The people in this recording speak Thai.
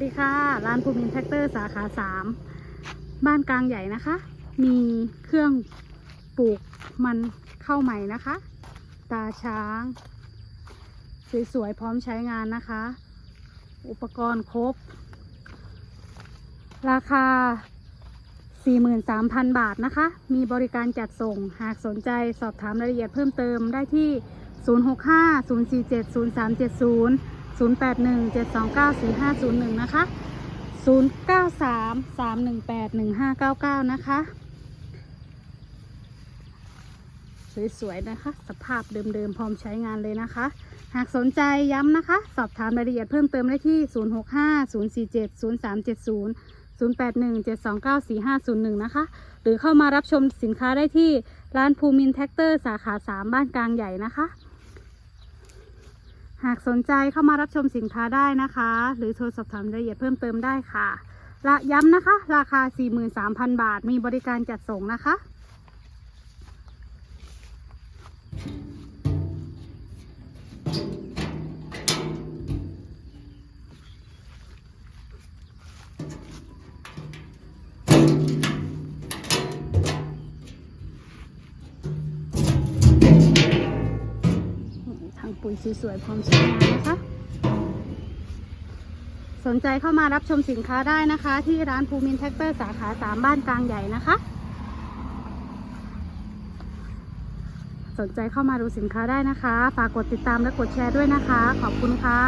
สวัสดีค่ะร้านภูมินแท็กเตอร์สาขา3บ้านกลางใหญ่นะคะ มีเครื่องปลูกมันเข้าใหม่นะคะ ตาช้าง สวยๆพร้อมใช้งานนะคะ อุปกรณ์ครบ ราคา 43,000 บาทนะคะ มีบริการจัดส่งหากสนใจสอบถามรายละเอียดเพิ่มเติมได้ที่ 065 047 0370 081 729 4501 นะคะ 093 318 1599 นะคะ สวย ๆ นะคะ สภาพเดิม ๆ พร้อมใช้งานเลยนะคะ หากสนใจย้ำนะคะ สอบถามรายละเอียดเพิ่มเติมได้ที่ 065 047 0370 081 729 4501 นะคะ หรือเข้ามารับชมสินค้าได้ที่ร้านภูมินแท็กเตอร์สาขา 3 บ้านกลางใหญ่นะคะ หากสนใจเข้ามารับชมสินค้าได้นะคะ หรือโทรสอบถามรายละเอียดเพิ่มเติมได้ค่ะ และย้ำนะคะ ราคา 43,000 บาท มีบริการจัดส่งนะคะ ปุ๋ยสวยๆพร้อมใช้งานนะคะ สนใจเข้ามารับชมสินค้าได้นะคะ ที่ร้านภูมินแท็กเตอร์สาขาสามบ้านกลางใหญ่นะคะ สนใจเข้ามาดูสินค้าได้นะคะ ฝากกดติดตามและกดแชร์ด้วยนะคะ ขอบคุณค่ะ